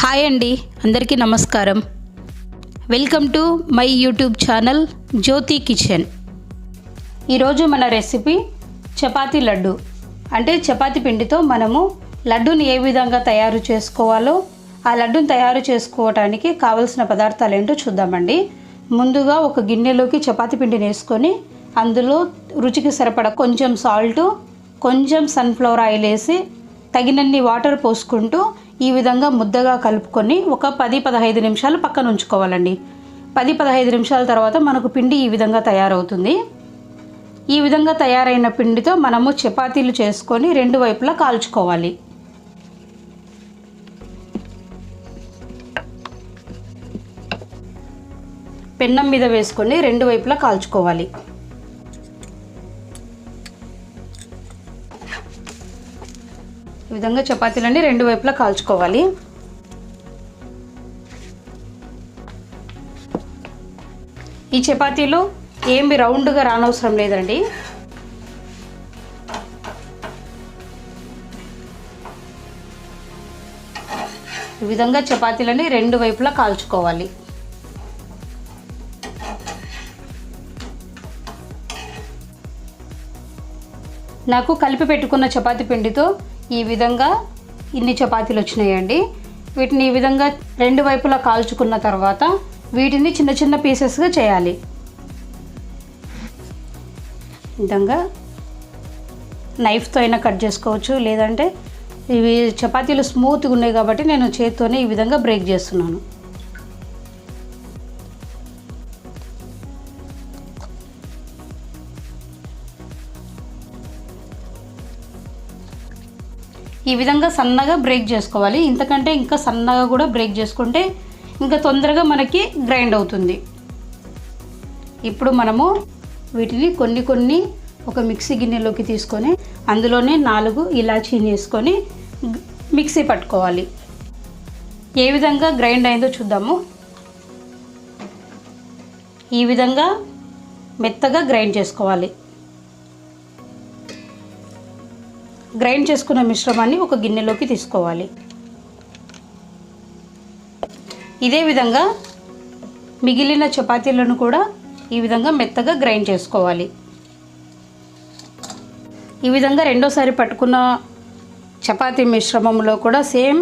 Hi అండి అందరికీ నమస్కారం. Welcome to my YouTube channel Jyothi kitchen. ఈరోజు మన రెసిపీ చపాతీ లడ్డు. అంటే చపాతీ పిండితో మనము లడ్డూని ఏ విధంగా తయారు చేసుకోవాలో ఆ లడ్డూని తయారు చేసుకోవడానికి కావలసిన పదార్థాలు ఏంటో చూద్దామండి. ముందుగా ఒక గిన్నెలోకి చపాతీ పిండిని వేసుకొని అందులో రుచికి సరిపడ కొంచెం సాల్టు కొంచెం సన్ఫ్లవర్ ఆయిల్ వేసి తగినన్ని వాటర్ పోసుకుంటూ ఈ విధంగా ముద్దగా కలుపుకొని ఒక పది పదహైదు నిమిషాలు పక్కన ఉంచుకోవాలండి. పది పదహైదు నిమిషాల తర్వాత మనకు పిండి ఈ విధంగా తయారవుతుంది. ఈ విధంగా తయారైన పిండితో మనము చపాతీలు చేసుకొని రెండు వైపులా కాల్చుకోవాలి. పెన్నం మీద వేసుకొని రెండు వైపులా కాల్చుకోవాలి. ఈ విధంగా చపాతీలన్నీ రెండు వైపులా కాల్చుకోవాలి. ఈ చపాతీలు ఏమి రౌండ్గా రానవసరం లేదండి. ఈ విధంగా చపాతీలని రెండు వైపులా కాల్చుకోవాలి. నాకు కలిపి పెట్టుకున్న చపాతీ పిండితో ఈ విధంగా ఇన్ని చపాతీలు వచ్చినాయండి. వీటిని ఈ విధంగా రెండు వైపులా కాల్చుకున్న తర్వాత వీటిని చిన్న చిన్న పీసెస్గా చేయాలి. ఈ విధంగా నైఫ్తో అయినా కట్ చేసుకోవచ్చు. లేదంటే ఇవి చపాతీలు స్మూత్గా ఉన్నాయి కాబట్టి నేను చేత్తోనే ఈ విధంగా బ్రేక్ చేస్తున్నాను. ఈ విధంగా సన్నగా బ్రేక్ చేసుకోవాలి. ఇంతకంటే ఇంకా సన్నగా కూడా బ్రేక్ చేసుకుంటే ఇంకా తొందరగా మనకి గ్రైండ్ అవుతుంది. ఇప్పుడు మనము వీటిని కొన్ని కొన్ని ఒక మిక్సీ గిన్నెలోకి తీసుకొని అందులోనే నాలుగు ఇలాచీని వేసుకొని మిక్సీ పట్టుకోవాలి. ఏ విధంగా గ్రైండ్ అయిందో చూద్దాము. ఈ విధంగా మెత్తగా గ్రైండ్ చేసుకోవాలి. గ్రైండ్ చేసుకున్న మిశ్రమాన్ని ఒక గిన్నెలోకి తీసుకోవాలి. ఇదే విధంగా మిగిలిన చపాతీలను కూడా ఈ విధంగా మెత్తగా గ్రైండ్ చేసుకోవాలి. ఈ విధంగా రెండోసారి పట్టుకున్న చపాతీ మిశ్రమంలో కూడా సేమ్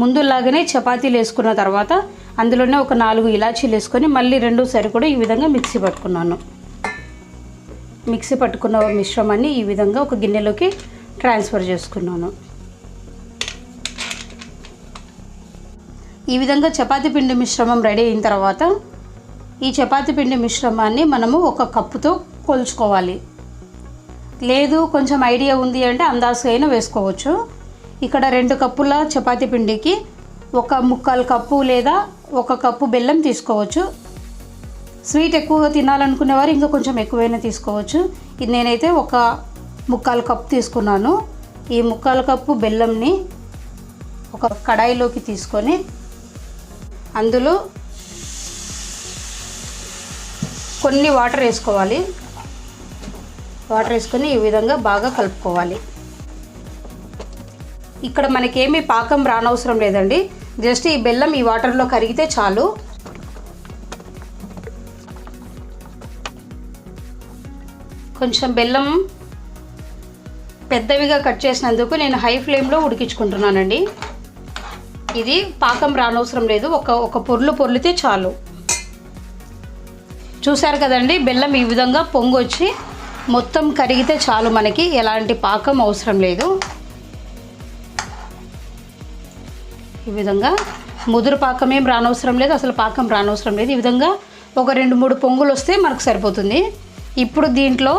ముందులాగానే చపాతీలు వేసుకున్న తర్వాత అందులోనే ఒక నాలుగు ఇలాచీలు వేసుకొని మళ్ళీ రెండోసారి కూడా ఈ విధంగా మిక్సీ పట్టుకున్నాను. మిక్సీ పట్టుకున్న మిశ్రమాన్ని ఈ విధంగా ఒక గిన్నెలోకి ట్రాన్స్ఫర్ చేసుకున్నాను. ఈ విధంగా చపాతీ పిండి మిశ్రమం రెడీ అయిన తర్వాత ఈ చపాతీ పిండి మిశ్రమాన్ని మనము ఒక కప్పుతో కొలుచుకోవాలి. లేదు కొంచెం ఐడియా ఉంది అంటే అందాజుగా వేసుకోవచ్చు. ఇక్కడ రెండు కప్పుల చపాతీ పిండికి ఒక ముక్కాలు కప్పు లేదా ఒక కప్పు బెల్లం తీసుకోవచ్చు. స్వీట్ ఎక్కువగా తినాలనుకునేవారు ఇంకా కొంచెం ఎక్కువైనా తీసుకోవచ్చు. ఇది నేనైతే ఒక ముక్కాలు కప్పు తీసుకున్నాను. ఈ ముక్కాలు కప్పు బెల్లంని ఒక కడాయిలోకి తీసుకొని అందులో కొన్ని వాటర్ వేసుకోవాలి. వాటర్ వేసుకొని ఈ విధంగా బాగా కలుపుకోవాలి. ఇక్కడ మనకేమీ పాకం రానవసరం లేదండి. జస్ట్ ఈ బెల్లం ఈ వాటర్లో కరిగితే చాలు. కొంచెం బెల్లం పెద్దవిగా కట్ చేసినందుకు నేను హై ఫ్లేమ్లో ఉడికించుకుంటున్నానండి. ఇది పాకం రానవసరం లేదు. ఒక ఒక పొర్లు పొర్లితే చాలు. చూశారు కదండి బెల్లం ఈ విధంగా పొంగొచ్చి మొత్తం కరిగితే చాలు మనకి. ఎలాంటి పాకం అవసరం లేదు. ఈ విధంగా ముదురు పాకం ఏం రానవసరం లేదు. అసలు పాకం రానవసరం లేదు. ఈ విధంగా ఒక రెండు మూడు పొంగులు వస్తే మనకు సరిపోతుంది. ఇప్పుడు దీంట్లో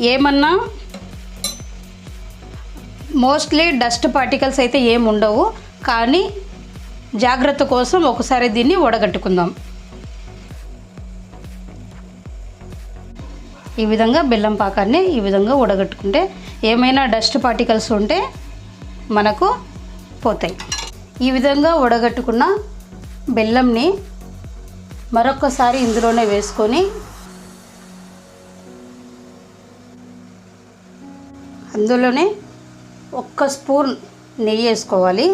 ఏమన్నా మోస్ట్లీ డస్ట్ పార్టికల్స్ అయితే ఏం ఉండవు కానీ జాగ్రత్త కోసం ఒకసారి దీన్ని వడగట్టుకుందాం. ఈ విధంగా బెల్లం పాకాన్ని ఈ విధంగా ఉడగట్టుకుంటే ఏమైనా డస్ట్ పార్టికల్స్ ఉంటే మనకు పోతాయి. ఈ విధంగా ఉడగట్టుకున్న బెల్లంని మరొకసారి ఇందులోనే వేసుకొని అందులోనే ఒక్క స్పూన్ నెయ్యి వేసుకోవాలి.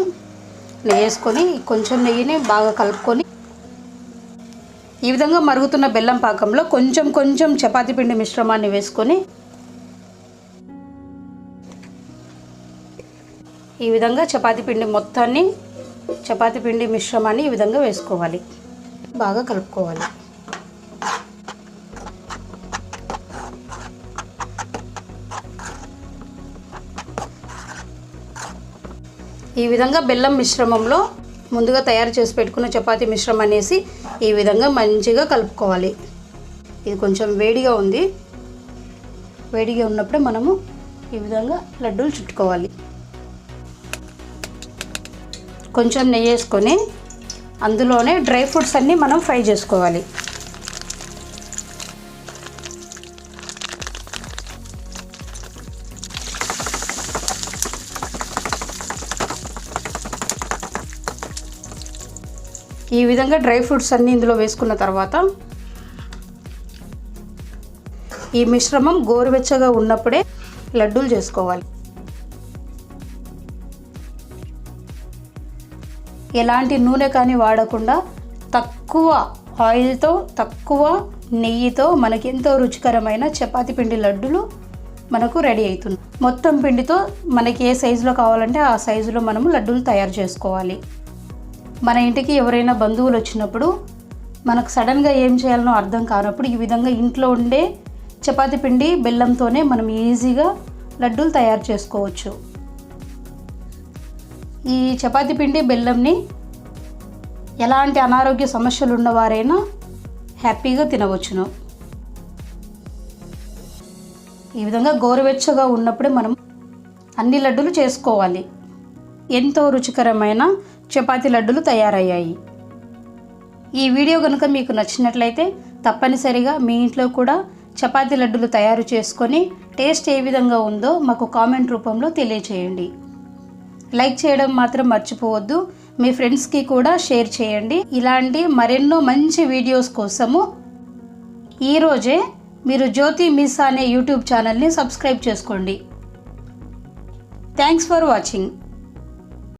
నెయ్యి వేసుకొని కొంచెం నెయ్యిని బాగా కలుపుకొని ఈ విధంగా మరుగుతున్న బెల్లం పాకంలో కొంచెం కొంచెం చపాతీ పిండి మిశ్రమాన్ని వేసుకొని ఈ విధంగా చపాతీ పిండి మొత్తాన్ని చపాతీ పిండి మిశ్రమాన్ని ఈ విధంగా వేసుకోవాలి. బాగా కలుపుకోవాలి. ఈ విధంగా బెల్లం మిశ్రమంలో ముందుగా తయారు చేసి పెట్టుకున్న చపాతీ మిశ్రమం అనేసి ఈ విధంగా మంచిగా కలుపుకోవాలి. ఇది కొంచెం వేడిగా ఉంది. వేడిగా ఉన్నప్పుడే మనము ఈ విధంగా లడ్డూలు చుట్టుకోవాలి. కొంచెం నెయ్యి వేసుకొని అందులోనే డ్రై ఫ్రూట్స్ అన్నీ మనం ఫ్రై చేసుకోవాలి. ఈ విధంగా డ్రై ఫ్రూట్స్ అన్నీ ఇందులో వేసుకున్న తర్వాత ఈ మిశ్రమం గోరువెచ్చగా ఉన్నప్పుడే లడ్డూలు చేసుకోవాలి. ఎలాంటి నూనె కానీ వాడకుండా తక్కువ ఆయిల్తో తక్కువ నెయ్యితో మనకి ఎంతో రుచికరమైన చపాతి పిండి లడ్డులు మనకు రెడీ అవుతుంది మొత్తం పిండితో మనకి ఏ సైజులో కావాలంటే ఆ సైజులో మనము లడ్డూలు తయారు చేసుకోవాలి. మన ఇంటికి ఎవరైనా బంధువులు వచ్చినప్పుడు మనకు సడన్గా ఏం చేయాలనో అర్థం కానప్పుడు ఈ విధంగా ఇంట్లో ఉండే చపాతి పిండి బెల్లంతోనే మనం ఈజీగా లడ్డూలు తయారు చేసుకోవచ్చు. ఈ చపాతి పిండి బెల్లంని ఎలాంటి అనారోగ్య సమస్యలు ఉన్నవారైనా హ్యాపీగా తినవచ్చును. ఈ విధంగా గోరువెచ్చగా ఉన్నప్పుడే మనం అన్ని లడ్డూలు చేసుకోవాలి. ఎంతో రుచికరమైన చపాతీ లడ్డూలు తయారయ్యాయి. ఈ వీడియో కనుక మీకు నచ్చినట్లయితే తప్పనిసరిగా మీ ఇంట్లో కూడా చపాతీ లడ్డూలు తయారు చేసుకొని టేస్ట్ ఏ విధంగా ఉందో మాకు కామెంట్ రూపంలో తెలియచేయండి. లైక్ చేయడం మాత్రం మర్చిపోవద్దు. మీ ఫ్రెండ్స్కి కూడా షేర్ చేయండి. ఇలాంటి మరెన్నో మంచి వీడియోస్ కోసము ఈరోజే మీరు జ్యోతి మిస్ అనే యూట్యూబ్ ఛానల్ని సబ్స్క్రైబ్ చేసుకోండి. Thanks for watching.